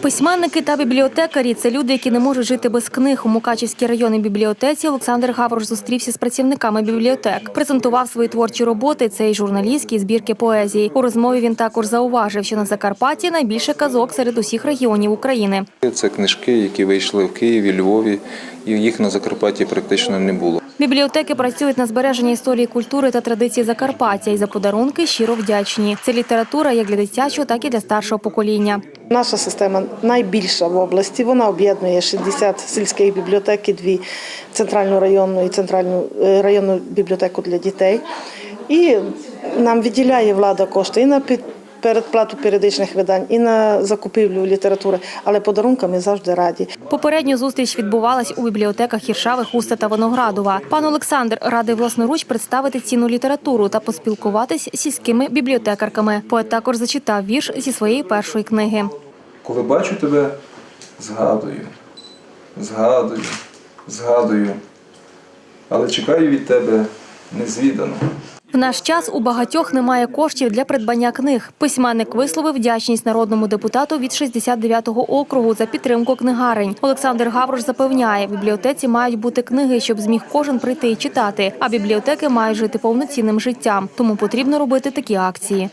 Письменники та бібліотекарі це люди, які не можуть жити без книг. У Мукачівській районній бібліотеці Олександр Гаврош зустрівся з працівниками бібліотек. Презентував свої творчі роботи. Це й журналістські збірки поезії. У розмові він також зауважив, що на Закарпатті найбільше казок серед усіх регіонів України. Це книжки, які вийшли в Києві, Львові, і їх на Закарпатті практично не було. Бібліотеки працюють на збереження історії культури та традицій Закарпаття і за подарунки щиро вдячні. Це література як для дитячого, так і для старшого покоління. Наша система найбільша в області. Вона об'єднує 60 сільських бібліотек і дві центральну районну і центральну е, районну бібліотеку для дітей. І нам виділяє влада кошти і на під- передплату періодичних видань, і на закупівлю літератури, але подарунками завжди раді. Попередню зустріч відбувалась у бібліотеках Іршави, Хуста та Виноградова. Пан Олександр радив власноруч представити цінну літературу та поспілкуватись з сільськими бібліотекарками. Поет також зачитав вірш зі своєї першої книги. Коли бачу тебе, згадую, згадую, згадую, але чекаю від тебе незвідано. В наш час у багатьох немає коштів для придбання книг. Письменник висловив вдячність народному депутату від 69-го округу за підтримку книгарень. Олександр Гаврош запевняє, в бібліотеці мають бути книги, щоб зміг кожен прийти і читати. А бібліотеки мають жити повноцінним життям. Тому потрібно робити такі акції.